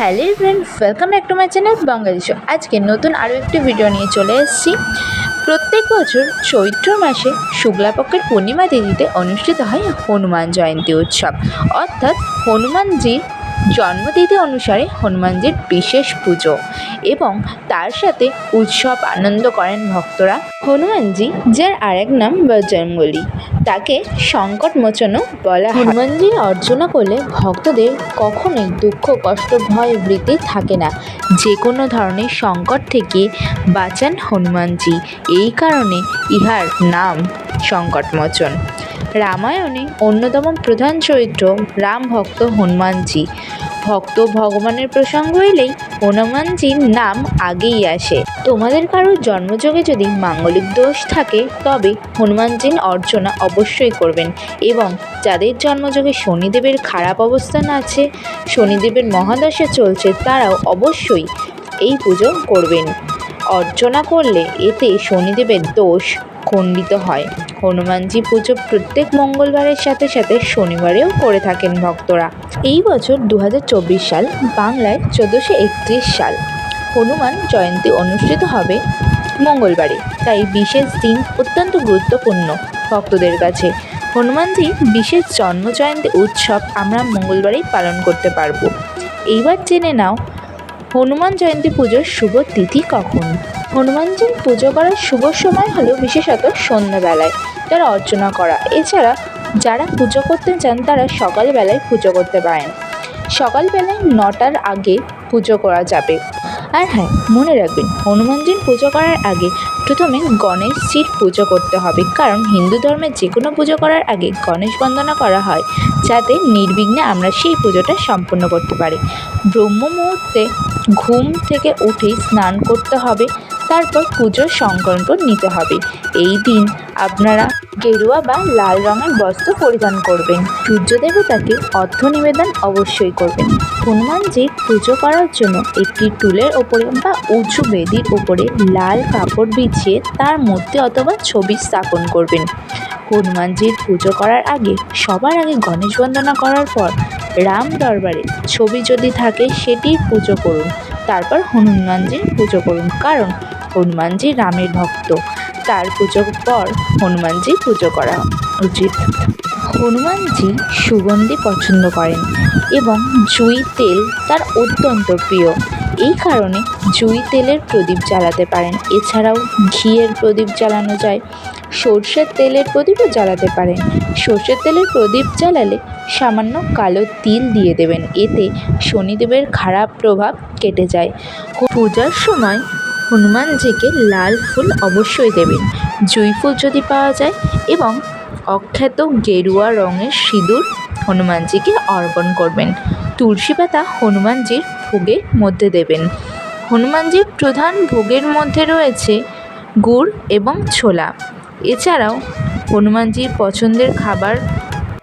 Hello friends welcome back to my channel Bangali show আজকে নতুন আরও একটি ভিডিও নিয়ে চলে এসেছি। প্রত্যেক বছর চৈত্র মাসে শুক্লাপক্ষের পূর্ণিমা তিথিতে অনুষ্ঠিত হয় হনুমান জয়ন্তী উৎসব। অর্থাৎ হনুমানজির জন্মতিথি অনুসারে হনুমানজির বিশেষ পুজো এবং তার সাথে উৎসব আনন্দ করেন ভক্তরা। হনুমানজি, যার আরেক নাম বজরঙ্গলি তাকে সংকট মোচনও বলা হনুমানজির অর্চনা করলে ভক্তদের কখনোই দুঃখ, কষ্ট, ভয় বৃত্তি থাকে না। যে কোনো ধরনের সংকট থেকে বাঁচান হনুমানজি। এই কারণে ইহার নাম সংকটমোচন রামায়ণে অন্যতম প্রধান চরিত্র রাম ভক্ত হনুমানজি। ভক্ত ভগবানের প্রসঙ্গ এলেই হনুমানজির নাম আগেই আসে। তোমাদের কারোর জন্মযোগে যদি মাঙ্গলিক দোষ থাকে, তবে হনুমানজির অর্চনা অবশ্যই করবেন এবং যাদের জন্মযোগে শনিদেবের খারাপ অবস্থান আছে, শনিদেবের মহাদশা চলছে, তারাও অবশ্যই এই পুজো করবেন। অর্চনা করলে এতে শনিদেবের দোষ খণ্ডিত হয়। হনুমানজি পুজো প্রত্যেক মঙ্গলবারের সাথে সাথে শনিবারেও করে থাকেন ভক্তরা। এই বছর দু হাজার চব্বিশ সাল, বাংলায় চোদ্দোশো একত্রিশ সাল। হনুমান জয়ন্তী অনুষ্ঠিত হবে মঙ্গলবারে। তাই বিশেষ দিন অত্যন্ত গুরুত্বপূর্ণ ভক্তদের কাছে। হনুমানজি বিশেষ জন্ম জয়ন্তী উৎসব আমরা মঙ্গলবারেই পালন করতে পারব। এইবার জেনে নাও হনুমান জয়ন্তী পুজোর শুভ তিথি কখন? হনুমানজির পুজো করার শুভ সময় হলো বিশেষত সন্ধ্যাবেলায় তারা অর্চনা করা। এছাড়া যারা পুজো করতে চান, তারা সকালবেলায় পুজো করতে পারেন। সকালবেলায় নটার আগে পুজো করা যাবে। আর হ্যাঁ মনে রাখবেন, হনুমানজির পুজো করার আগে প্রথমে গণেশজির পুজো করতে হবে। কারণ হিন্দু ধর্মে যে কোনো পুজো করার আগে গণেশ বন্দনা করা হয়, যাতে নির্বিঘ্নে আমরা সেই পুজোটা সম্পূর্ণ করতে পারি। ব্রহ্ম মুহূর্তে ঘুম থেকে উঠেই স্নান করতে হবে তারপর পুজোর সংকল্প নিতে হবে। এই দিন আপনারা গেরুয়া বা লাল রঙের বস্ত্র পরিধান করবেন। সূর্য দেবতাকে অর্থ নিবেদন অবশ্যই করবেন। হনুমানজির পুজো করার জন্য একটি টুলের ওপরে বা উঁচু বেদির ওপরে লাল কাপড় বিছিয়ে তার মূর্তি অথবা ছবি স্থাপন করবেন। হনুমানজির পুজো করার আগে, সবার আগে গণেশ বন্দনা করার পর রাম দরবারে ছবি যদি থাকে সেটির পুজো করুন। তারপর হনুমানজির পুজো করুন। কারণ হনুমানজি রামের ভক্ত। তার পুজোর পর হনুমানজি পুজো করা উচিত। হনুমানজি সুগন্ধি পছন্দ করেন এবং জুই তেল তার অত্যন্ত প্রিয়। এই কারণে জুই তেলের প্রদীপ জ্বালাতে পারেন। এছাড়াও ঘিয়ের প্রদীপ জ্বালানো যায়। সর্ষের তেলের প্রদীপও জ্বালাতে পারেন। সর্ষের তেলের প্রদীপ জ্বালালে সামান্য কালো তিল দিয়ে দেবেন। এতে শনিদেবের খারাপ প্রভাব কেটে যায়। পূজার সময় হনুমানজিকে লাল ফুল অবশ্যই দেবেন। জুঁই ফুল যদি পাওয়া যায় এবং অখ্যাত গেরুয়া রঙের সিঁদুর হনুমানজিকে অর্পণ করবেন। তুলসী পাতা হনুমানজির ভোগের মধ্যে দেবেন। হনুমানজির প্রধান ভোগের মধ্যে রয়েছে গুড় এবং ছোলা। এছাড়াও হনুমানজির পছন্দের খাবার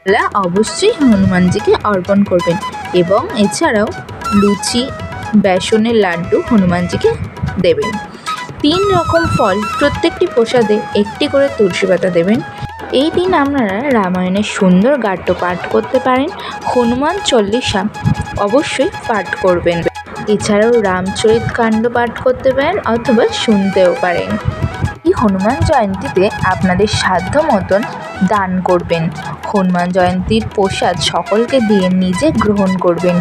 লা অবশ্যই হনুমানজিকে অর্পণ করবেন এবং এছাড়াও লুচি, বেসনের লাড্ডু হনুমানজিকে দেবেন। তিন রকম ফল প্রত্যেকটি প্রসাদে একটি করে তুলসী পাতা দেবেন। এই দিন আপনারা রামায়ণের সুন্দর গাট্য পাঠ করতে পারেন, হনুমান চল্লিশা অবশ্যই পাঠ করবেন। এছাড়াও রামচরিত কাণ্ড পাঠ করতে পারেন অথবা শুনতেও পারেন। এই হনুমান জয়ন্তীতে আপনাদের সাধ্য মতন দান করবেন। হনুমান জয়ন্তীর প্রসাদ সকলকে দিয়ে নিজে গ্রহণ করবেন।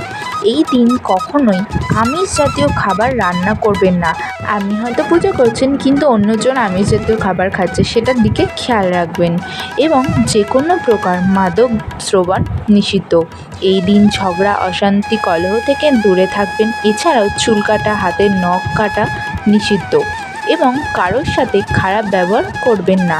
এই দিন কখনোই আমিষ জাতীয় খাবার রান্না করবেন না। আপনি হয়তো পুজো করছেন, কিন্তু অন্যজন আমিষ জাতীয় খাবার খাচ্ছে, সেটার দিকে খেয়াল রাখবেন এবং যে কোনো প্রকার মাদক শ্রবণ নিষিদ্ধ। এই দিন ঝগড়া, অশান্তি, কলহ থেকে দূরে থাকবেন। এছাড়াও চুল কাটা হাতের নখ কাটা নিষিদ্ধ এবং কারোর সাথে খারাপ ব্যবহার করবেন না।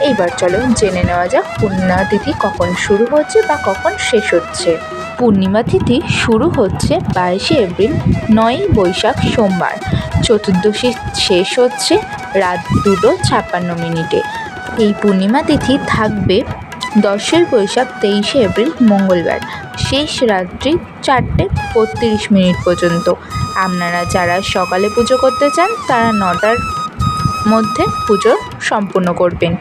এইবার চলো জেনে নেওয়া যাক পূর্ণিমা তিথি কখন শুরু হচ্ছে বা কখন শেষ হচ্ছে। পূর্ণিমা তিথি শুরু হচ্ছে বাইশে এপ্রিল, নয়ই বৈশাখ সোমবার। চতুর্দশী শেষ হচ্ছে রাত দুটো ছাপ্পান্ন মিনিটে। এই পূর্ণিমা তিথি থাকবে দশই বৈশাখ, তেইশে এপ্রিল, মঙ্গলবার। শেষ রাত্রি চারটে বত্রিশ মিনিট পর্যন্ত। আপনারা যারা সকালে পুজো করতে চান, তারা নটার মধ্যে পুজো সম্পূর্ণ করবেন।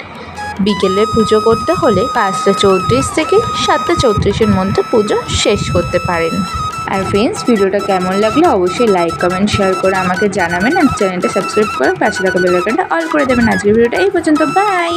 বিকেলে পুজো করতে হলে পাঁচটা চৌত্রিশ থেকে সাতটা চৌত্রিশের মধ্যে পুজো শেষ করতে পারেন। আর ফ্রেন্ডস ভিডিওটা কেমন লাগল অবশ্যই লাইক কমেন্ট শেয়ার করে আমাকে জানাবেন আর চ্যানেলটা সাবস্ক্রাইব করে পাশে থাকা অল করে দেবেন। আজকের ভিডিওটা এই পর্যন্ত বাই